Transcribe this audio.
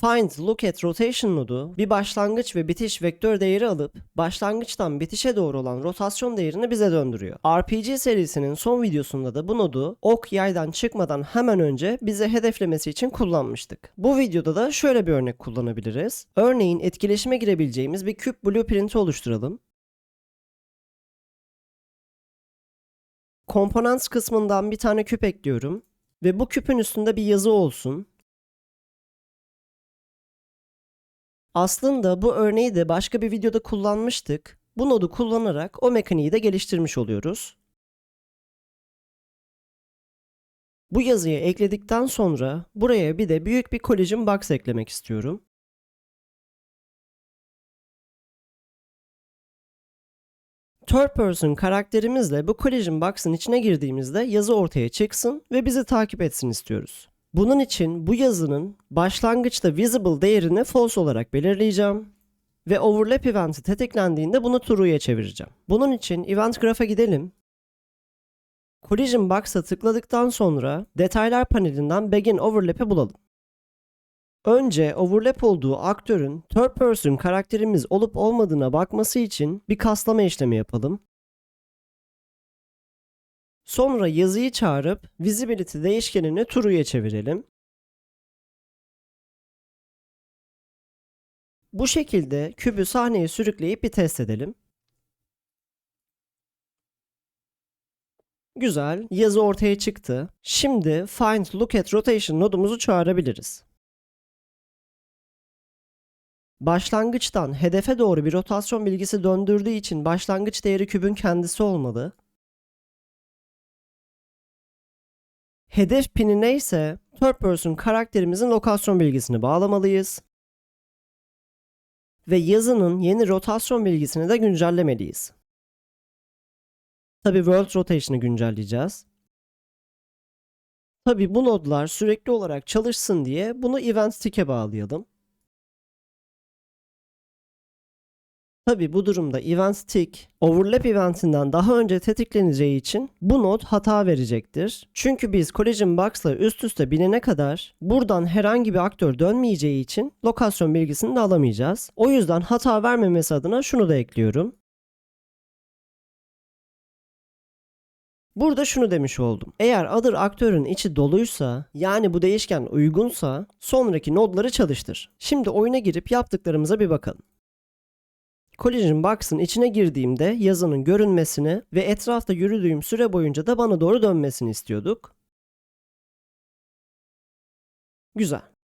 Find Look at Rotation nodu bir başlangıç ve bitiş vektör değeri alıp başlangıçtan bitişe doğru olan rotasyon değerini bize döndürüyor. RPG serisinin son videosunda da bu nodu ok yaydan çıkmadan hemen önce bize hedeflemesi için kullanmıştık. Bu videoda da şöyle bir örnek kullanabiliriz. Örneğin etkileşime girebileceğimiz bir küp blueprint'i oluşturalım. Components kısmından bir tane küp ekliyorum ve bu küpün üstünde bir yazı olsun. Aslında bu örneği de başka bir videoda kullanmıştık. Bu nodu kullanarak o mekaniği de geliştirmiş oluyoruz. Bu yazıyı ekledikten sonra buraya bir de büyük bir collision box eklemek istiyorum. Third person karakterimizle bu collision box'ın içine girdiğimizde yazı ortaya çıksın ve bizi takip etsin istiyoruz. Bunun için bu yazının başlangıçta visible değerini false olarak belirleyeceğim ve overlap eventi tetiklendiğinde bunu true'ya çevireceğim. Bunun için event graph'a gidelim. Collision Box'a tıkladıktan sonra detaylar panelinden begin overlap'i bulalım. Önce overlap olduğu aktörün third person karakterimiz olup olmadığına bakması için bir kaslama işlemi yapalım. Sonra yazıyı çağırıp visibility değişkenini true'ya çevirelim. Bu şekilde kübü sahneye sürükleyip bir test edelim. Güzel, yazı ortaya çıktı. Şimdi find look at rotation nodumuzu çağırabiliriz. Başlangıçtan hedefe doğru bir rotasyon bilgisi döndürdüğü için başlangıç değeri kübün kendisi olmalı. Hedef pini neyse third person karakterimizin lokasyon bilgisini bağlamalıyız. Ve yazının yeni rotasyon bilgisini de güncellemeliyiz. Tabi world rotation'ı güncelleyeceğiz. Tabi bu nodlar sürekli olarak çalışsın diye bunu event tick'e bağlayalım. Tabi bu durumda event tick overlap eventinden daha önce tetikleneceği için bu node hata verecektir. Çünkü biz collision box'la üst üste binene kadar buradan herhangi bir aktör dönmeyeceği için lokasyon bilgisini de alamayacağız. O yüzden hata vermemesi adına şunu da ekliyorum. Burada şunu demiş oldum. Eğer other aktörün içi doluysa, yani bu değişken uygunsa, sonraki nodları çalıştır. Şimdi oyuna girip yaptıklarımıza bir bakalım. Collision Box'ın içine girdiğimde yazının görünmesini ve etrafta yürüdüğüm süre boyunca da bana doğru dönmesini istiyorduk. Güzel.